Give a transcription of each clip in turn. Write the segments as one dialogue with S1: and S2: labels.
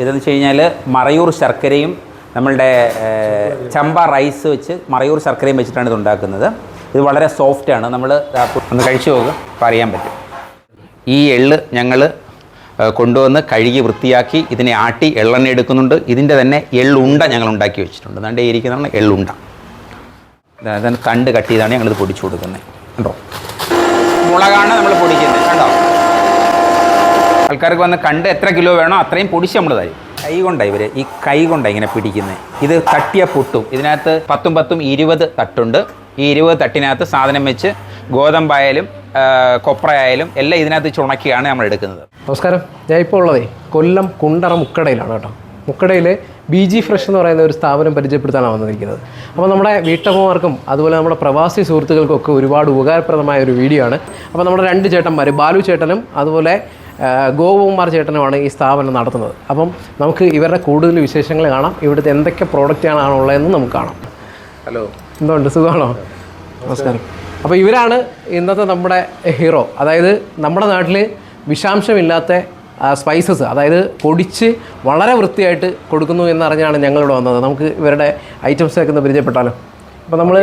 S1: ഇതെന്ന് വെച്ച് കഴിഞ്ഞാൽ മറയൂർ ശർക്കരയും നമ്മളുടെ ചമ്പ റൈസ് വെച്ച് മറയൂർ ശർക്കരയും വെച്ചിട്ടാണ് ഇത് ഉണ്ടാക്കുന്നത്. ഇത് വളരെ സോഫ്റ്റാണ് നമ്മൾ ഒന്ന് കഴിച്ചു നോക്കുക അപ്പോൾ അറിയാൻ പറ്റും. ഈ എള്ള് ഞങ്ങൾ കൊണ്ടുവന്ന് കഴുകി വൃത്തിയാക്കി ഇതിനെ ആട്ടി എള്ളെണ്ണ എടുക്കുന്നുണ്ട്. ഇതിന്റെ തന്നെ എള്ളുണ്ട ഞങ്ങൾ ഉണ്ടാക്കി വെച്ചിട്ടുണ്ട്. നല്ല ഇരിക്കുന്നതാണ് എള്ളുണ്ട. അതിന് കണ്ട് കട്ട് ചെയ്താണ് ഞങ്ങളിത് പൊടിച്ചു കൊടുക്കുന്നത്. കണ്ടോ? മുളകാണ് നമ്മൾ പൊടിക്കുന്നത്. ആൾക്കാർക്ക് വന്ന് കണ്ട് എത്ര കിലോ വേണോ അത്രയും പൊടിച്ച് നമ്മൾ തരും. കൈ കൊണ്ടാണ് ഇവർ ഈ കൈ കൊണ്ടാണ് ഇങ്ങനെ പിടിക്കുന്നത് ഇത് തട്ടിയ പൊട്ടും. ഇതിനകത്ത് പത്തും പത്തും ഇരുപത് തട്ടുണ്ട്. ഈ ഇരുപത് തട്ടിനകത്ത് സാധനം വെച്ച് ഗോതമ്പായാലും കൊപ്രയായാലും എല്ലാം ഇതിനകത്ത് ചുണക്കിയാണ് നമ്മൾ എടുക്കുന്നത്.
S2: നമസ്കാരം. ഞാൻ ഇപ്പോൾ ഉള്ളതേ കൊല്ലം കുണ്ടറ മുക്കടയിലാണ് കേട്ടോ. മുക്കടയിലെ ബി ജി ഫ്രഷ് എന്ന് പറയുന്ന ഒരു സ്ഥാപനം പരിചയപ്പെടുത്താനാണ് വന്നിരിക്കുന്നത്. അപ്പോൾ നമ്മുടെ വീട്ടമ്മമാർക്കും അതുപോലെ നമ്മുടെ പ്രവാസി സുഹൃത്തുക്കൾക്കൊക്കെ ഒരുപാട് ഉപകാരപ്രദമായ ഒരു വീഡിയോ ആണ്. അപ്പോൾ നമ്മുടെ രണ്ട് ചേട്ടന്മാർ ബാലു ചേട്ടനും അതുപോലെ ഗോപകുമാർ ചേട്ടനുമാണ് ഈ സ്ഥാപനം നടത്തുന്നത്. അപ്പം നമുക്ക് ഇവരുടെ കൂടുതൽ വിശേഷങ്ങൾ കാണാം. ഇവിടുത്തെ എന്തൊക്കെ പ്രോഡക്റ്റാണ് ഉള്ളതെന്ന് നമുക്ക് കാണാം.
S1: ഹലോ
S2: എന്തുണ്ട്? സുഖമാണോ? നമസ്കാരം. അപ്പോൾ ഇവരാണ് ഇന്നത്തെ നമ്മുടെ ഹീറോ അതായത് നമ്മുടെ നാട്ടിൽ വിഷാംശമില്ലാത്ത സ്പൈസസ് അതായത് പൊടിച്ച് വളരെ വൃത്തിയായിട്ട് കൊടുക്കുന്നു എന്നറിഞ്ഞാണ് ഞങ്ങളിവിടെ വന്നത്. നമുക്ക് ഇവരുടെ ഐറ്റംസൊക്കെ ഒന്ന് പരിചയപ്പെട്ടാലോ? അപ്പോൾ നമ്മൾ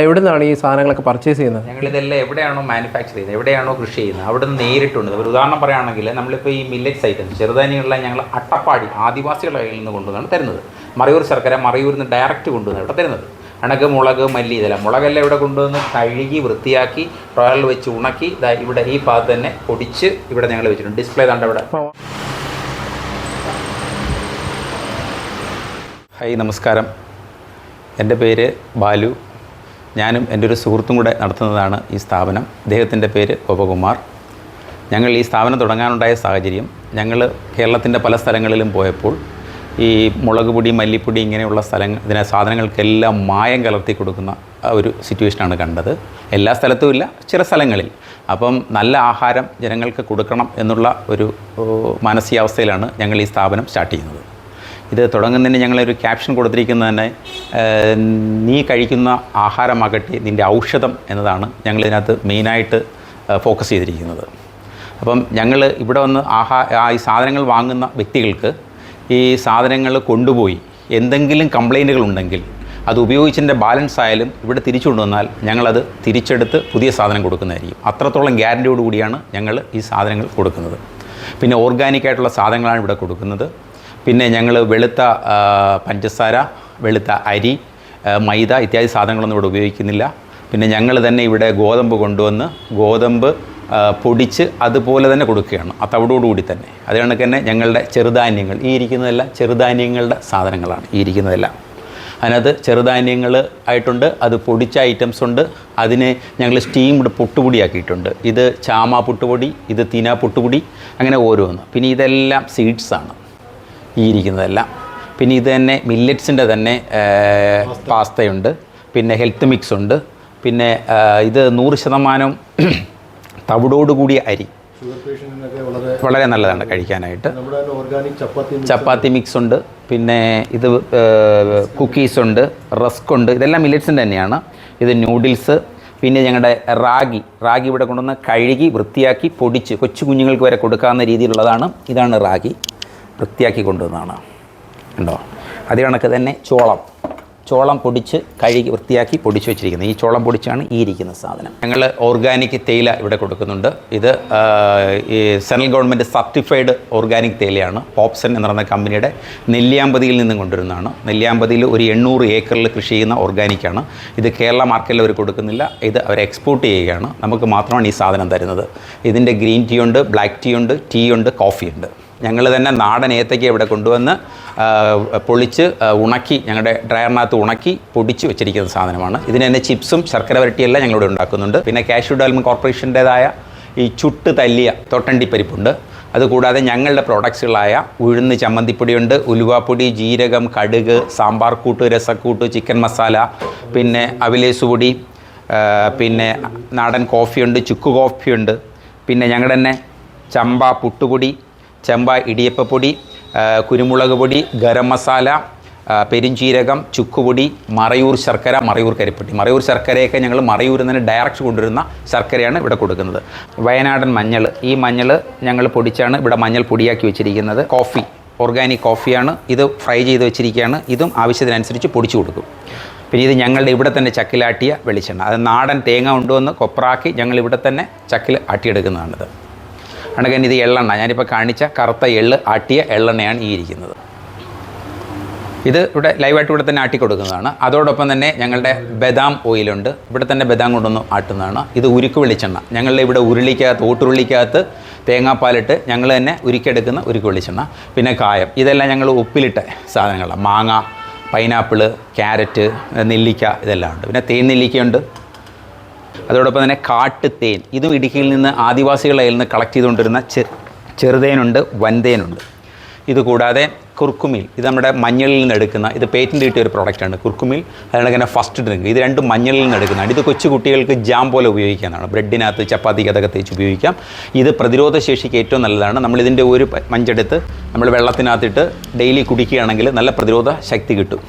S2: എവിടെ നിന്നാണ് ഈ സാധനങ്ങളൊക്കെ പർച്ചേസ് ചെയ്യുന്നത്?
S1: ഞങ്ങൾ ഇതെല്ലാം എവിടെയാണോ മാനുഫാക്ചർ ചെയ്യുന്നത് എവിടെയാണോ കൃഷി ചെയ്യുന്നത് അവിടെ നിന്ന് നേരിട്ടുണ്ട്. ഒരു ഉദാഹരണം പറയുകയാണെങ്കിൽ നമ്മളിപ്പോൾ ഈ മില്ലറ്റ്സ് ഐറ്റംസ് ചെറുധാന്യങ്ങളെല്ലാം ഞങ്ങൾ അട്ടപ്പാടി ആദിവാസികളുടെ കയ്യിൽ നിന്ന് കൊണ്ടുവന്നാണ് തരുന്നത്. മറയൂർ ശർക്കര മറയൂരിൽ നിന്ന് ഡയറക്റ്റ് കൊണ്ടുവന്ന് ഇവിടെ തരുന്നത്. അണക്ക് മുളക് മല്ലി ഇതെല്ലാം. മുളകെല്ലാം ഇവിടെ കൊണ്ടുവന്ന് കഴുകി വൃത്തിയാക്കി ട്രോയറിൽ വെച്ച് ഉണക്കി ഇതാ ഇവിടെ ഈ ഭാഗത്ത് തന്നെ പൊടിച്ച് ഇവിടെ ഞങ്ങൾ വെച്ചിട്ടുണ്ട്. ഡിസ്പ്ലേ തണ്ട ഇവിടെ. ഹായ് നമസ്കാരം. എന്റെ പേര് ബാലു. ഞാനും എന്റെ ഒരു സുഹൃത്തും കൂടെ നടത്തുന്നതാണ് ഈ സ്ഥാപനം. അദ്ദേഹത്തിന്റെ പേര് ഗോപകുമാർ. ഞങ്ങൾ ഈ സ്ഥാപനം തുടങ്ങാനുണ്ടായ സാഹചര്യം ഞങ്ങൾ കേരളത്തിന്റെ പല സ്ഥലങ്ങളിലും പോയപ്പോൾ ഈ മുളക് പൊടി മല്ലിപ്പൊടി ഇങ്ങനെയുള്ള സ്ഥലങ്ങൾ ഇതിനെ സാധനങ്ങൾക്കെല്ലാം മായം കലർത്തി കൊടുക്കുന്ന ഒരു സിറ്റുവേഷനാണ് കണ്ടത്. എല്ലാ സ്ഥലത്തും ഇല്ല ചില സ്ഥലങ്ങളിൽ. അപ്പം നല്ല ആഹാരം ജനങ്ങൾക്ക് കൊടുക്കണം എന്നുള്ള ഒരു മാനസികാവസ്ഥയിലാണ് ഞങ്ങൾ ഈ സ്ഥാപനം സ്റ്റാർട്ട് ചെയ്യുന്നത്. ഇത് തുടങ്ങുന്നതിന് ഞങ്ങളൊരു ക്യാപ്ഷൻ കൊടുത്തിരിക്കുന്നത് തന്നെ നീ കഴിക്കുന്ന ആഹാരമാകട്ടെ നിന്റെ ഔഷധം എന്നതാണ് ഞങ്ങളിതിനകത്ത് മെയിനായിട്ട് ഫോക്കസ് ചെയ്തിരിക്കുന്നത്. അപ്പം ഞങ്ങൾ ഇവിടെ വന്ന് ആഹാ ഈ സാധനങ്ങൾ വാങ്ങുന്ന വ്യക്തികൾക്ക് ഈ സാധനങ്ങൾ കൊണ്ടുപോയി എന്തെങ്കിലും കംപ്ലൈന്റുകൾ ഉണ്ടെങ്കിൽ അത് ഉപയോഗിച്ചതിന്റെ ബാലൻസ് ആയാലും ഇവിടെ തിരിച്ചു കൊണ്ടുവന്നാൽ ഞങ്ങളത് തിരിച്ചെടുത്ത് പുതിയ സാധനം കൊടുക്കുന്നതായിരിക്കും. അത്രത്തോളം ഗ്യാരന്റിയോട് കൂടിയാണ് ഞങ്ങൾ ഈ സാധനങ്ങൾ കൊടുക്കുന്നത്. പിന്നെ ഓർഗാനിക് ആയിട്ടുള്ള സാധനങ്ങളാണ് ഇവിടെ കൊടുക്കുന്നത്. പിന്നെ ഞങ്ങൾ വെളുത്ത പഞ്ചസാര വെളുത്ത അരി മൈദ ഇത്യാദി സാധനങ്ങളൊന്നും ഇവിടെ ഉപയോഗിക്കുന്നില്ല. പിന്നെ ഞങ്ങൾ തന്നെ ഇവിടെ ഗോതമ്പ് കൊണ്ടുവന്ന് ഗോതമ്പ് പൊടിച്ച് അതുപോലെ തന്നെ കൊടുക്കുകയാണ്. ആ തവിടോടുകൂടി തന്നെ. അത് കണക്ക് തന്നെ ഞങ്ങളുടെ ചെറുധാന്യങ്ങൾ. ഈ ഇരിക്കുന്നതെല്ലാം ചെറുധാന്യങ്ങളുടെ സാധനങ്ങളാണ്. ഈ ഇരിക്കുന്നതെല്ലാം. അതിനകത്ത് ചെറുധാന്യങ്ങൾ ആയിട്ടുണ്ട് അത് പൊടിച്ച ഐറ്റംസ് ഉണ്ട്. അതിനെ ഞങ്ങൾ സ്റ്റീംഡ് പുട്ടുപൊടിയാക്കിയിട്ടുണ്ട്. ഇത് ചാമ പുട്ടുപൊടി ഇത് തീന പുട്ടുപൊടി അങ്ങനെ ഓരോന്ന്. പിന്നെ ഇതെല്ലാം സീഡ്സാണ്. ഈ ഇരിക്കുന്നതെല്ലാം പിന്നെ ഇത് തന്നെ മില്ലറ്റ്സിന്റെ തന്നെ പാസ്തയുണ്ട്. പിന്നെ ഹെൽത്ത് മിക്സ് ഉണ്ട്. പിന്നെ ഇത് നൂറ് ശതമാനം തവിടോടുകൂടിയ അരി.
S3: വളരെ
S1: നല്ലതാണ് കഴിക്കാനായിട്ട്.
S3: ചപ്പാത്തി
S1: മിക്സ് ഉണ്ട്. പിന്നെ ഇത് കുക്കീസ് ഉണ്ട് റസ്ക് ഉണ്ട്. ഇതെല്ലാം മില്ലറ്റ്സിന്റെ തന്നെയാണ്. ഇത് നൂഡിൽസ്. പിന്നെ ഞങ്ങളുടെ റാഗി. റാഗി ഇവിടെ കൊണ്ടുവന്ന് കഴുകി വൃത്തിയാക്കി പൊടിച്ച് കൊച്ചു കുഞ്ഞുങ്ങൾക്ക് വരെ കൊടുക്കാവുന്ന രീതിയിലുള്ളതാണ്. ഇതാണ് റാഗി. വൃത്തിയാക്കി കൊണ്ടുവന്നതാണ് ഉണ്ടോ അതേ കണക്ക് തന്നെ ചോളം. ചോളം പൊടിച്ച് കഴുകി വൃത്തിയാക്കി പൊടിച്ച് വെച്ചിരിക്കുന്നത് ഈ ചോളം പൊടിച്ചാണ് ഈ ഇരിക്കുന്ന സാധനം. ഞങ്ങൾ ഓർഗാനിക് തേയില ഇവിടെ കൊടുക്കുന്നുണ്ട്. ഇത് ഈ സെൻട്രൽ ഗവൺമെന്റ് സർട്ടിഫൈഡ് ഓർഗാനിക് തേയിലയാണ്. പോപ്സൺ എന്ന് പറയുന്ന കമ്പനിയുടെ നെല്ലിയാമ്പതിയിൽ നിന്നും കൊണ്ടുവരുന്നതാണ്. നെല്ലിയാമ്പതിയിൽ ഒരു എണ്ണൂറ് ഏക്കറിൽ കൃഷി ചെയ്യുന്ന ഓർഗാനിക്കാണ് ഇത് കേരള മാർക്കറ്റിൽ അവർ കൊടുക്കുന്നില്ല. ഇത് അവർ എക്സ്പോർട്ട് ചെയ്യുകയാണ്. നമുക്ക് മാത്രമാണ് ഈ സാധനം തരുന്നത്. ഇതിന്റെ ഗ്രീൻ ടീ ഉണ്ട് ബ്ലാക്ക് ടീ ഉണ്ട് ടീ ഉണ്ട് കോഫി ഉണ്ട്. ഞങ്ങൾ തന്നെ നാടൻ ഏത്തയ്ക്ക ഇവിടെ കൊണ്ടുവന്ന് പൊളിച്ച് ഉണക്കി ഞങ്ങളുടെ ഡ്രയറിനകത്ത് ഉണക്കി പൊടിച്ച് വെച്ചിരിക്കുന്ന സാധനമാണ്. ഇതിന് തന്നെ ചിപ്സും ശർക്കര വരട്ടിയെല്ലാം ഞങ്ങളിവിടെ ഉണ്ടാക്കുന്നുണ്ട്. പിന്നെ കാഷ്യൂ ഡെവലപ്മെന്റ് കോർപ്പറേഷന്റേതായ ഈ ചുട്ട് തല്ലിയ തൊട്ടണ്ടിപ്പരിപ്പുണ്ട് അതുകൂടാതെ ഞങ്ങളുടെ പ്രോഡക്ട്സുകളായ ഉഴുന്ന് ചമ്മന്തിപ്പൊടിയുണ്ട് ഉലുവാപ്പൊടി ജീരകം കടുക് സാമ്പാർ കൂട്ട് രസക്കൂട്ട് ചിക്കൻ മസാല പിന്നെ അവിലേസ് പൊടി പിന്നെ നാടൻ കോഫിയുണ്ട് ചുക്ക് കോഫിയുണ്ട് പിന്നെ ഞങ്ങളുടെ തന്നെ ചമ്പ പുട്ടുപൊടി ചെമ്പ ഇടിയപ്പപ്പൊടി ആ, കുരുമുളക് പൊടി ഗരം മസാല പെരിഞ്ചീരകം ചുക്കുപൊടി മറയൂർ ശർക്കര മറയൂർ കരിപ്പട്ടി. മറയൂർ ശർക്കരയൊക്കെ ഞങ്ങൾ മറയൂരിൽ നിന്ന് ഡയറക്റ്റ് കൊണ്ടുവരുന്ന ശർക്കരയാണ് ഇവിടെ കൊടുക്കുന്നത്. വയനാടൻ മഞ്ഞൾ. ഈ മഞ്ഞൾ ഞങ്ങൾ പൊടിച്ചാണ് ഇവിടെ മഞ്ഞൾ പൊടിയാക്കി വെച്ചിരിക്കുന്നത്. കോഫി ഓർഗാനിക് കോഫിയാണ്. ഇത് ഫ്രൈ ചെയ്ത് വെച്ചിരിക്കുകയാണ്. ഇതും ആവശ്യത്തിനനുസരിച്ച് പൊടിച്ചു കൊടുക്കും. പിന്നെ ഇത് ഞങ്ങളുടെ ഇവിടെ തന്നെ ചക്കിലാട്ടിയ വെളിച്ചെണ്ണ. അത് നാടൻ തേങ്ങ കൊണ്ടുവന്ന് കൊപ്രാക്കി ഞങ്ങൾ ഇവിടെ തന്നെ ചക്കിൽ ആട്ടിയെടുക്കുന്നതാണിത്. കണക്കൻ ഇത് എള്ളെണ്ണ. ഞാനിപ്പോൾ കാണിച്ച കറുത്ത എള്ള് ആട്ടിയ എള്ളെണ്ണയാണ് ഈ ഇരിക്കുന്നത്. ഇത് ഇവിടെ ലൈവായിട്ട് ഇവിടെ തന്നെ ആട്ടി കൊടുക്കുന്നതാണ് അതോടൊപ്പം തന്നെ ഞങ്ങളുടെ ബദാം ഓയിലുണ്ട്. ഇവിടെ തന്നെ ബദാം കൊണ്ടൊന്നും ആട്ടുന്നതാണ്. ഇത് ഉരുക്ക് വെളിച്ചെണ്ണ. ഞങ്ങളുടെ ഇവിടെ ഉരുളിക്കകത്ത് ഓട്ടുരുളിക്കകത്ത് തേങ്ങാപ്പാലിട്ട് ഞങ്ങൾ തന്നെ ഉരുക്കിയെടുക്കുന്ന ഉരുക്ക് വെളിച്ചെണ്ണ. പിന്നെ കായം. ഇതെല്ലാം ഞങ്ങൾ ഉപ്പിലിട്ട സാധനങ്ങളാണ്. മാങ്ങ പൈനാപ്പിൾ ക്യാരറ്റ് നെല്ലിക്ക ഇതെല്ലാം ഉണ്ട്. പിന്നെ തേൻ നെല്ലിക്കയുണ്ട്. അതോടൊപ്പം തന്നെ കാട്ടുതേൻ. ഇതും ഇടുക്കിയിൽ നിന്ന് ആദിവാസികളുടെ കയ്യിൽ നിന്ന് കളക്ട് ചെയ്തുകൊണ്ടിരുന്ന ചെറുതേനുണ്ട് വൻതേനുണ്ട്. ഇതുകൂടാതെ കുർക്കുമിൽ ഇത് നമ്മുടെ മഞ്ഞളിൽ നിന്ന് എടുക്കുന്ന ഇത് പേറ്റന്റ് കിട്ടിയ ഒരു പ്രോഡക്റ്റാണ് കുർക്കുമിൽ. അതുകൊണ്ട് തന്നെ ഫസ്റ്റ് ഡ്രിങ്ക് ഇത് രണ്ടും മഞ്ഞളിൽ നിന്ന് എടുക്കുന്നതാണ് ഇത് കൊച്ചു കുട്ടികൾക്ക് ജാം പോലെ ഉപയോഗിക്കാനാണ് ബ്രെഡിനകത്ത് ചപ്പാത്തിക്ക് അതൊക്കെ തേച്ച് ഉപയോഗിക്കാം. ഇത് പ്രതിരോധ ശേഷിക്ക് ഏറ്റവും നല്ലതാണ്. നമ്മളിതിന്റെ ഒരു മഞ്ചെടുത്ത് നമ്മൾ വെള്ളത്തിനകത്തിട്ട് ഡെയിലി കുടിക്കുകയാണെങ്കിൽ നല്ല പ്രതിരോധ ശക്തി കിട്ടും.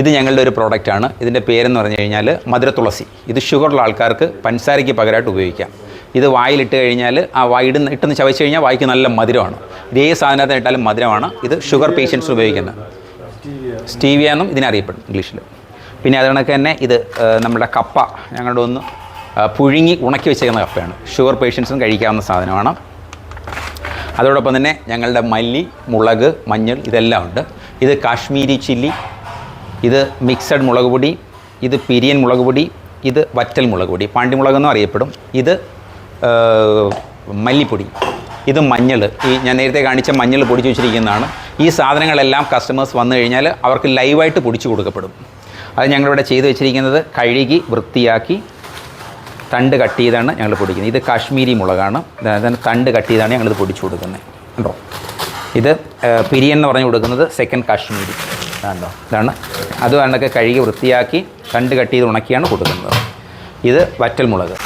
S1: ഇത് ഞങ്ങളുടെ ഒരു പ്രോഡക്റ്റാണ് ഇതിന്റെ പേരെന്ന് പറഞ്ഞു കഴിഞ്ഞാൽ മധുരത്തുളസി ഇത് ഷുഗറുള്ള ആൾക്കാർക്ക് പഞ്ചസാരയ്ക്ക് പകരമായിട്ട് ഉപയോഗിക്കാം. ഇത് വായിലിട്ട് കഴിഞ്ഞാൽ ആ വായിടുന്ന് ഇട്ടെന്ന് ചവച്ച് കഴിഞ്ഞാൽ വായിക്ക് നല്ല മധുരമാണ്. ഇതേ സാധനത്തിന് ഇട്ടാലും മധുരമാണ്. ഇത് ഷുഗർ പേഷ്യൻസിന് ഉപയോഗിക്കുന്നത്. സ്റ്റീവിയ എന്നും ഇതിനറിയപ്പെടും ഇംഗ്ലീഷിൽ പിന്നെ അതുകണക്ക് തന്നെ ഇത് നമ്മുടെ കപ്പ ഞങ്ങളുടെ ഒന്ന് പുഴുങ്ങി ഉണക്കി വെച്ചേക്കുന്ന കപ്പയാണ്. ഷുഗർ പേഷ്യൻസിനും കഴിക്കാവുന്ന സാധനമാണ്. അതോടൊപ്പം തന്നെ ഞങ്ങളുടെ മല്ലി മുളക് മഞ്ഞൾ ഇതെല്ലാം ഉണ്ട്. ഇത് കാശ്മീരി ചില്ലി ഇത് മിക്സഡ് മുളക് പൊടി ഇത് പിരിയൻ മുളക് പൊടി ഇത് വറ്റൽ മുളക് പൊടി. പാണ്ടിമുളക് എന്നും അറിയപ്പെടും. ഇത് മല്ലിപ്പൊടി. ഇത് മഞ്ഞൾ ഈ ഞാൻ നേരത്തെ കാണിച്ച മഞ്ഞൾ പൊടിച്ച് വെച്ചിരിക്കുന്നതാണ്. ഈ സാധനങ്ങളെല്ലാം കസ്റ്റമേഴ്സ് വന്നു കഴിഞ്ഞാൽ അവർക്ക് ലൈവായിട്ട് പൊടിച്ചു കൊടുക്കപ്പെടും. അത് ഞങ്ങളിവിടെ ചെയ്തു വെച്ചിരിക്കുന്നത് കഴുകി വൃത്തിയാക്കി തണ്ട് കട്ട് ചെയ്താണ് ഞങ്ങൾ പൊടിക്കുന്നത്. ഇത് കാശ്മീരി മുളകാണ്. തണ്ട് കട്ട് ചെയ്താണ് ഞങ്ങളിത് പൊടിച്ചു കൊടുക്കുന്നത്. കണ്ടോ? ഇത് പിരിയൻ എന്ന് പറഞ്ഞു കൊടുക്കുന്നത് സെക്കൻഡ് കാശ്മീരി. കണ്ടോ ഇതാണ്. അത് കണ്ടൊക്കെ കഴുകി വൃത്തിയാക്കി കണ്ട് കട്ട് ചെയ്ത് ഉണക്കിയാണ് കൊടുക്കുന്നത്. ഇത് വറ്റൽ മുളക്.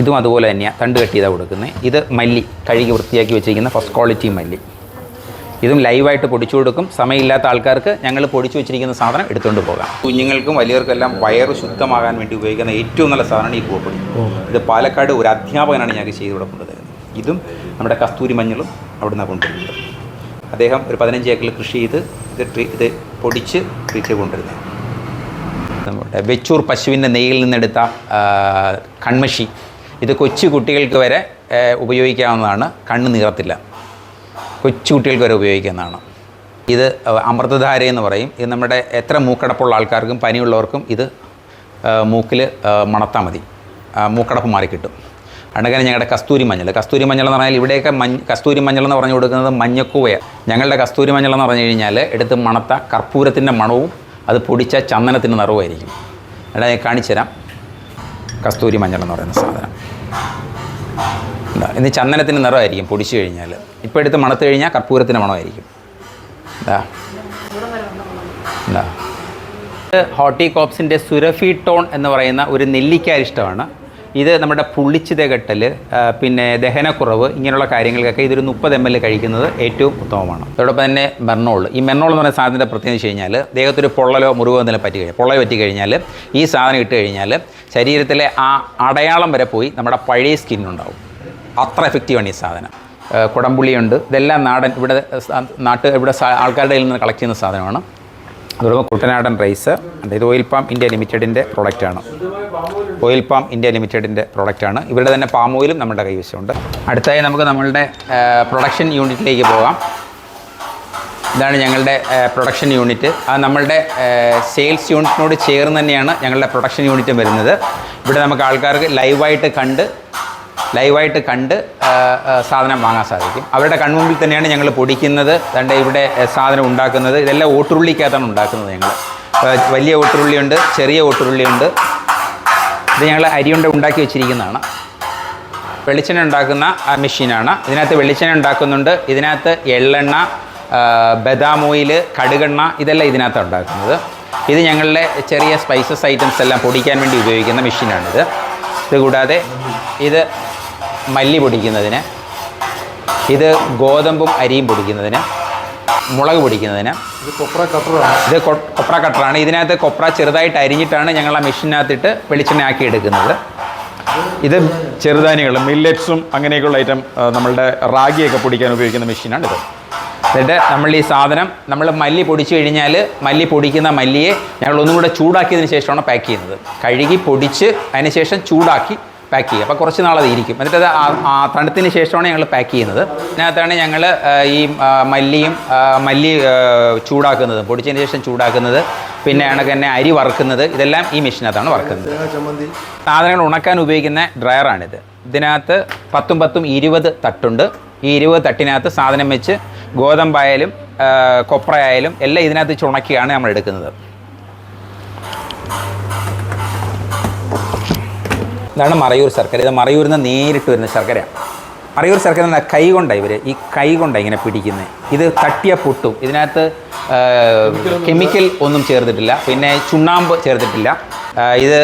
S1: ഇതും അതുപോലെ തന്നെയാണ് തണ്ട് കട്ട് ചെയ്താണ് കൊടുക്കുന്നത് ഇത് മല്ലി കഴുകി വൃത്തിയാക്കി വെച്ചിരിക്കുന്ന ഫസ്റ്റ് ക്വാളിറ്റി മല്ലി. ഇതും ലൈവായിട്ട് പൊടിച്ചു കൊടുക്കും. സമയമില്ലാത്ത ആൾക്കാർക്ക് ഞങ്ങൾ പൊടിച്ചു വെച്ചിരിക്കുന്ന സാധനം എടുത്തുകൊണ്ട് പോകാം. കുഞ്ഞുങ്ങൾക്കും വലിയവർക്കെല്ലാം വയറ് ശുദ്ധമാകാൻ വേണ്ടി ഉപയോഗിക്കുന്ന ഏറ്റവും നല്ല സാധനമാണ് ഈ പൂപ്പൊടി ഇത് പാലക്കാട് ഒരു അധ്യാപകനാണ് ഞങ്ങൾക്ക് ചെയ്തു കൊടുക്കുന്നത് ഇതും നമ്മുടെ കസ്തൂരി മഞ്ഞളും അവിടെ നിന്നാണ് കൊണ്ടുവരുന്നത്. അദ്ദേഹം ഒരു പതിനഞ്ച് ഏക്കറിൽ കൃഷി ചെയ്ത് ഇത് ട്രീ ഇത് പൊടിച്ച് ട്രീറ്റ് കൊണ്ടുവരുന്നത്. നമ്മുടെ വെച്ചൂർ പശുവിന്റെ നെയ്യിൽ നിന്നെടുത്ത കൺമഷി. ഇത് കൊച്ചു കുട്ടികൾക്ക് വരെ ഉപയോഗിക്കാവുന്നതാണ്. കണ്ണ് നീറത്തില്ല. കൊച്ചു കുട്ടികൾക്ക് വരെ ഉപയോഗിക്കാവുന്നതാണ്. ഇത് അമൃതധാര എന്ന് പറയും. ഇത് നമ്മുടെ എത്ര മൂക്കടപ്പുള്ള ആൾക്കാർക്കും പനിയുള്ളവർക്കും ഇത് മൂക്കിൽ മണത്താൽ മതി. മൂക്കടപ്പ് മാറിക്കിട്ടും. അങ്ങനെ ഞങ്ങളുടെ കസ്തൂരി മഞ്ഞൾ. കസ്തൂരി മഞ്ഞൾ എന്ന് പറഞ്ഞാൽ ഇവിടെയൊക്കെ മഞ്ഞ കസ്തൂരി മഞ്ഞൾ എന്ന് പറഞ്ഞു കൊടുക്കുന്നത് മഞ്ഞക്കൂവയാണ് ഞങ്ങളുടെ കസ്തൂരി മഞ്ഞൾ എന്ന് പറഞ്ഞു കഴിഞ്ഞാൽ എടുത്ത് മണത്ത കർപ്പൂരത്തിന്റെ മണവും അത് പൊടിച്ച ചന്ദനത്തിന്റെ നിറവുമായിരിക്കും. എടാ ഞാൻ കാണിച്ചുതരാം കസ്തൂരി മഞ്ഞൾ എന്ന് പറയുന്ന സാധനം. ഇന്ന് ചന്ദനത്തിന്റെ നിറമായിരിക്കും പൊടിച്ചു കഴിഞ്ഞാൽ ഇപ്പോൾ എടുത്ത് മണത്ത് കഴിഞ്ഞാൽ കർപ്പൂരത്തിന്റെ മണമായിരിക്കും. എന്താ എന്താ ഹോർട്ടികോപ്സിന്റെ സുരഫി ടോൺ എന്ന് പറയുന്ന ഒരു നെല്ലിക്കരിഷ്ടമാണ് ഇത് നമ്മുടെ പുള്ളിച്ചിതകെട്ടൽ പിന്നെ ദഹനക്കുറവ് ഇങ്ങനെയുള്ള കാര്യങ്ങൾക്കൊക്കെ ഇതൊരു മുപ്പത് എം എൽ കഴിക്കുന്നത് ഏറ്റവും ഉത്തമമാണ്. അതോടൊപ്പം തന്നെ മെർണോൾ. ഈ മെർണോൾ എന്ന് പറയുന്ന സാധനത്തിന്റെ പ്രത്യേകത വെച്ച് കഴിഞ്ഞാൽ ദേഹത്തൊരു പൊള്ളലോ മുറിവോ എന്തെങ്കിലും പറ്റി കഴിഞ്ഞാൽ പൊള്ളൽ പറ്റി കഴിഞ്ഞാൽ ഈ സാധനം ഇട്ട് കഴിഞ്ഞാൽ ശരീരത്തിലെ ആ അടയാളം വരെ പോയി നമ്മുടെ പഴയ സ്കിന്നുണ്ടാവും അത്ര എഫക്റ്റീവാണ് ഈ സാധനം. കുടംപുളിയുണ്ട് ഇതെല്ലാം നാടൻ ഇവിടെ നാട്ട് ഇവിടെ ആൾക്കാരുടെ കയ്യിൽ നിന്ന് കളക്ട് ചെയ്യുന്ന സാധനമാണ്. അതോടൊപ്പം കുട്ടനാടൻ റൈസ് അതായത് ഓയിൽ പാം ഇന്ത്യ ലിമിറ്റഡിന്റെ പ്രോഡക്റ്റാണ് ഓയിൽ പാം ഇന്ത്യ ലിമിറ്റഡിന്റെ പ്രോഡക്റ്റാണ് ഇവരുടെ തന്നെ പാം ഓയിലും നമ്മുടെ കൈവശമുണ്ട് അടുത്തായി നമുക്ക് നമ്മളുടെ പ്രൊഡക്ഷൻ യൂണിറ്റിലേക്ക് പോകാം. ഇതാണ് ഞങ്ങളുടെ പ്രൊഡക്ഷൻ യൂണിറ്റ് അത് നമ്മളുടെ സെയിൽസ് യൂണിറ്റിനോട് ചേർന്ന് തന്നെയാണ് ഞങ്ങളുടെ പ്രൊഡക്ഷൻ യൂണിറ്റും വരുന്നത്. ഇവിടെ നമുക്ക് ആൾക്കാർക്ക് ലൈവായിട്ട് കണ്ട് ലൈവായിട്ട് കണ്ട് സാധനം വാങ്ങാൻ സാധിക്കും. അവരുടെ കൺമുമ്പിൽ തന്നെയാണ് ഞങ്ങൾ പൊടിക്കുന്നത്. തന്റെ ഇവിടെ സാധനം ഉണ്ടാക്കുന്നത്. ഇതെല്ലാം ഓട്ടുരുള്ളിക്കകത്താണ് ഉണ്ടാക്കുന്നത് ഞങ്ങൾ വലിയ ഓട്ടുരുള്ളിയുണ്ട് ചെറിയ ഓട്ടുരുള്ളിയുണ്ട്. ഇത് ഞങ്ങൾ അരിയുണ്ട ഉണ്ടാക്കി വെച്ചിരിക്കുന്നതാണ്. വെളിച്ചെണ്ണ ഉണ്ടാക്കുന്ന മെഷീനാണ്. ഇതിനകത്ത് വെളിച്ചെണ്ണ ഉണ്ടാക്കുന്നുണ്ട്. ഇതിനകത്ത് എള്ളെണ്ണ ബദാം ഓയിൽ കടുകെണ്ണ ഇതെല്ലാം ഇതിനകത്ത് ഉണ്ടാക്കുന്നത്. ഇത് ഞങ്ങളുടെ ചെറിയ സ്പൈസസ് ഐറ്റംസ് എല്ലാം പൊടിക്കാൻ വേണ്ടി ഉപയോഗിക്കുന്ന മെഷീനാണിത്. ഇത് കൂടാതെ ഇത് മല്ലി പൊടിക്കുന്നതിന് ഇത് ഗോതമ്പും അരിയും പൊടിക്കുന്നതിന് മുളക് പൊടിക്കുന്നതിന്.
S3: ഇത് കൊപ്ര കട്ടറാണ്.
S1: ഇത് കൊപ്ര കട്ടറാണ്. ഇതിനകത്ത് കൊപ്ര ചെറുതായിട്ട് അരിഞ്ഞിട്ടാണ് ഞങ്ങൾ ആ മെഷീനകത്തിട്ട് വെളിച്ചെണ്ണ ആക്കി എടുക്കുന്നത്. ഇത് ചെറുധാന്യങ്ങൾ മില്ലറ്റ്സും അങ്ങനെയൊക്കെയുള്ള ഐറ്റം നമ്മളുടെ റാഗിയൊക്കെ പൊടിക്കാൻ ഉപയോഗിക്കുന്ന മെഷീനാണ് ഇത്. എന്നിട്ട് നമ്മൾ ഈ സാധനം നമ്മൾ മല്ലി പൊടിച്ചു കഴിഞ്ഞാൽ മല്ലി പൊടിക്കുന്ന മല്ലിയെ ഞങ്ങൾ ഒന്നും കൂടെ ചൂടാക്കിയതിന് ശേഷമാണ് പാക്ക് ചെയ്യുന്നത്. കഴുകി പൊടിച്ച് അതിന് ശേഷം ചൂടാക്കി പാക്ക് ചെയ്യുക. അപ്പോൾ കുറച്ച് നാളത് ഇരിക്കും. എന്നിട്ട് അത് തണുത്തിന് ശേഷമാണ് ഞങ്ങൾ പാക്ക് ചെയ്യുന്നത്. ഇതിനകത്താണ് ഞങ്ങൾ ഈ മല്ലിയും മല്ലി ചൂടാക്കുന്നത് പൊടിച്ചതിന് ശേഷം ചൂടാക്കുന്നത് പിന്നെ കണക്ക് തന്നെ അരി വറുക്കുന്നത് ഇതെല്ലാം ഈ മെഷീനകത്താണ് വറുക്കുന്നത്. സാധനങ്ങൾ ഉണക്കാൻ ഉപയോഗിക്കുന്ന ഡ്രയറാണിത്. ഇതിനകത്ത് പത്തും പത്തും ഇരുപത് തട്ടുണ്ട്. ഈ ഇരുപത് തട്ടിനകത്ത് സാധനം വെച്ച് ഗോതമ്പായാലും കൊപ്ര കൊപ്രയായാലും എല്ലാം ഇതിനകത്ത് ചുണക്കിയാണ് നമ്മൾ എടുക്കുന്നത്. ഇതാണ് മറയൂർ ശർക്കര ഇത് മറയൂരിൽ നിന്ന് നേരിട്ട് വരുന്ന ശർക്കരയാണ് മറയൂർ ശർക്കര എന്ന കൈ കൊണ്ടാണ് ഇവർ ഈ കൈ കൊണ്ടാണ് ഇങ്ങനെ പിടിക്കുന്നത് ഇത് തട്ടിയ പൊട്ടും. ഇതിനകത്ത് കെമിക്കൽ ഒന്നും ചേർത്തിട്ടില്ല. പിന്നെ ചുണ്ണാമ്പ് ചേർത്തിട്ടില്ല. ഇത്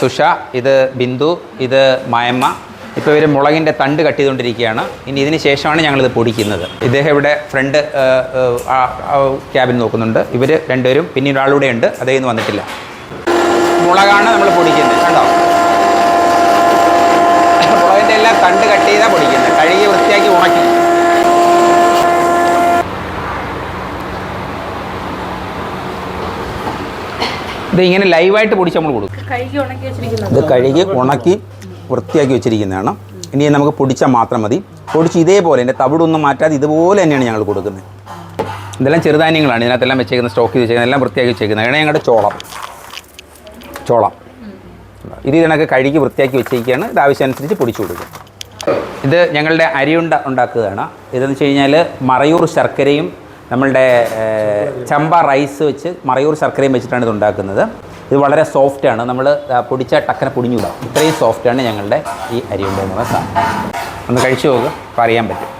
S1: സുഷ ഇത് ബിന്ദു ഇത് മായമ്മ. ഇപ്പോൾ ഇവർ മുളകിന്റെ തണ്ട് കട്ട് ചെയ്തുകൊണ്ടിരിക്കുകയാണ് ഇനി ഇതിന് ശേഷമാണ് ഞങ്ങളിത് പൊടിക്കുന്നത്. ഇദ്ദേഹം ഇവിടെ ഫ്രണ്ട് ക്യാബിൻ നോക്കുന്നുണ്ട്. ഇവർ രണ്ടുപേരും പിന്നെ ഒരാളൂടെ ഉണ്ട്. അദ്ദേഹം വന്നിട്ടില്ല. മുളകാണ് നമ്മൾ പൊടിക്കുന്നത് കണ്ടോ മുളകിന്റെ എല്ലാം തണ്ട് കട്ട് ചെയ്താൽ പൊടിക്കുന്നത് കഴുകി വൃത്തിയാക്കി ഉണക്കി ഇത് ഇങ്ങനെ ലൈവായിട്ട് പൊടിച്ച് നമ്മൾ കൊടുക്കും. ഇത് കഴുകി ഉണക്കി വൃത്തിയാക്കി വെച്ചിരിക്കുന്നതാണ്. ഇനി നമുക്ക് പൊടിച്ചാൽ മാത്രം മതി. പൊടിച്ച് ഇതേപോലെ എന്റെ തവിടൊന്നും മാറ്റാതെ ഇതുപോലെ തന്നെയാണ് ഞങ്ങൾ കൊടുക്കുന്നത്. ഇതെല്ലാം ചെറുധാന്യങ്ങളാണ്. ഇതിനകത്തെല്ലാം വെച്ചേക്കുന്ന സ്റ്റോക്ക് ചെയ്ത് വെച്ചേക്കുന്നത് എല്ലാം വൃത്തിയാക്കി വെച്ചേക്കുന്നത് ഇതാണ് ഞങ്ങളുടെ ചോളം. ചോളം. ഇത് ഇതിനൊക്കെ കഴുകി വൃത്തിയാക്കി വെച്ചേക്കാണ് ഇത് ആവശ്യമനുസരിച്ച് പൊടിച്ചു കൊടുക്കും. ഇത് ഞങ്ങളുടെ അരിയുണ്ട ഉണ്ടാക്കുകയാണ്. ഇതെന്ന് വെച്ച് കഴിഞ്ഞാൽ മറയൂർ ശർക്കരയും നമ്മളുടെ ചമ്പ റൈസ് വെച്ച് മറയൂർ ശർക്കരയും വെച്ചിട്ടാണ് ഇത് ഉണ്ടാക്കുന്നത്. ഇത് വളരെ സോഫ്റ്റാണ് നമ്മൾ പൊടിച്ച ടക്കനെ പൊടിഞ്ഞുകൂടാം ഇത്രയും സോഫ്റ്റാണ് ഞങ്ങളുടെ ഈ അരി എന്ന് സാധനം ഒന്ന് കഴിച്ചു നോക്കുക അപ്പോൾ അറിയാൻ പറ്റും.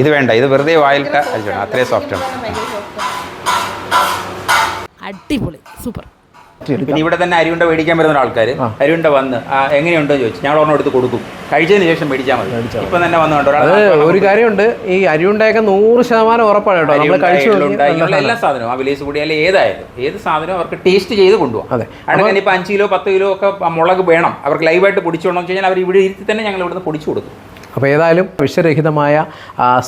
S1: ഇത് വേണ്ട. ഇത് വെറുതെ വായിലിട്ട് അരിച്ചോണം അത്രയും
S4: സോഫ്റ്റ് ആണ്. അടിപൊളി. സൂപ്പർ.
S1: പിന്നെ ഇവിടെ തന്നെ അരിയുണ്ട മേടിക്കാൻ വരുന്ന ആൾക്കാർ അരിയുണ്ട വന്ന് എങ്ങനെയുണ്ടോ? എന്ന് ചോദിച്ചു. ഞങ്ങൾ ഒരെണ്ണം എടുത്ത് കൊടുക്കും കഴിച്ചതിന് ശേഷം മേടിച്ചാൽ മതി. ഇപ്പം തന്നെ വന്നു കണ്ടോ?
S2: അത് ഒരു കാര്യമുണ്ട്. ഈ അരിയുണ്ടയൊക്കെ നൂറ് ശതമാനം ഉറപ്പാണ് കേട്ടോ. നമ്മൾ കഴിച്ചു
S1: എല്ലാ സാധനവും. ആ വിലേസ് കൂടിയാലും ഏതായാലും. ഏത് സാധനവും അവർക്ക് ടേസ്റ്റ് ചെയ്ത് കൊണ്ടുപോകാം
S2: അതെ.
S1: അങ്ങനെ ഇപ്പോൾ അഞ്ച് കിലോ പത്ത് കിലോ ഒക്കെ മുളക് വേണം. അവർക്ക് ലൈവായിട്ട് പൊടിച്ചോണം വെച്ച് കഴിഞ്ഞാൽ അവർ ഇവിടെ ഇരുത്തി തന്നെ ഞങ്ങൾ ഇവിടുന്ന് പൊടിച്ചു കൊടുക്കും.
S2: അപ്പോൾ ഏതായാലും വിഷരഹിതമായ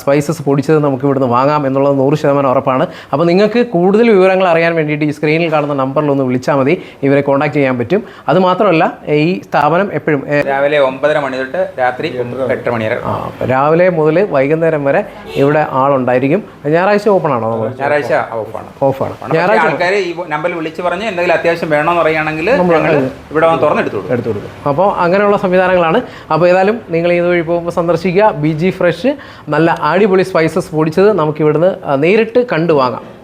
S2: സ്പൈസസ് പൊടിച്ചത് നമുക്ക് ഇവിടുന്ന് വാങ്ങാം എന്നുള്ളത് നൂറ് ശതമാനം ഉറപ്പാണ്. അപ്പോൾ നിങ്ങൾക്ക് കൂടുതൽ വിവരങ്ങൾ അറിയാൻ വേണ്ടിയിട്ട് ഈ സ്ക്രീനിൽ കാണുന്ന നമ്പറിൽ ഒന്ന് വിളിച്ചാൽ മതി. ഇവരെ കോൺടാക്ട് ചെയ്യാൻ പറ്റും. അത് മാത്രമല്ല ഈ സ്ഥാപനം എപ്പോഴും
S1: രാവിലെ ഒമ്പതര മണി തൊട്ട് രാത്രി എട്ട് മണി വരെ.
S2: ആ, രാവിലെ മുതൽ വൈകുന്നേരം വരെ ഇവിടെ ആളുണ്ടായിരിക്കും. ഞായറാഴ്ച ഓപ്പൺ ആണോ
S1: ഞായറാഴ്ച ഓഫാണ്
S2: ഓഫാണ് ഞായറാഴ്ച
S1: ആൾക്കാർ ഈ നമ്പറിൽ വിളിച്ച് പറഞ്ഞ് എന്തെങ്കിലും അത്യാവശ്യം വേണമെന്ന് പറയുകയാണെങ്കിൽ ഇവിടെ തുറന്നെടുത്തു
S2: എടുത്തു കൊടുക്കും. അപ്പോൾ അങ്ങനെയുള്ള സംവിധാനങ്ങളാണ്. അപ്പോൾ ഏതായാലും നിങ്ങൾ ഇതുവഴി പോകുമ്പോൾ സന്ദർശിക്കുക. B G fresh. നല്ല അടിപൊളി സ്പൈസസ് പൊടിച്ചത് നമുക്കിവിടുന്ന് നേരിട്ട് കണ്ടു വാങ്ങാം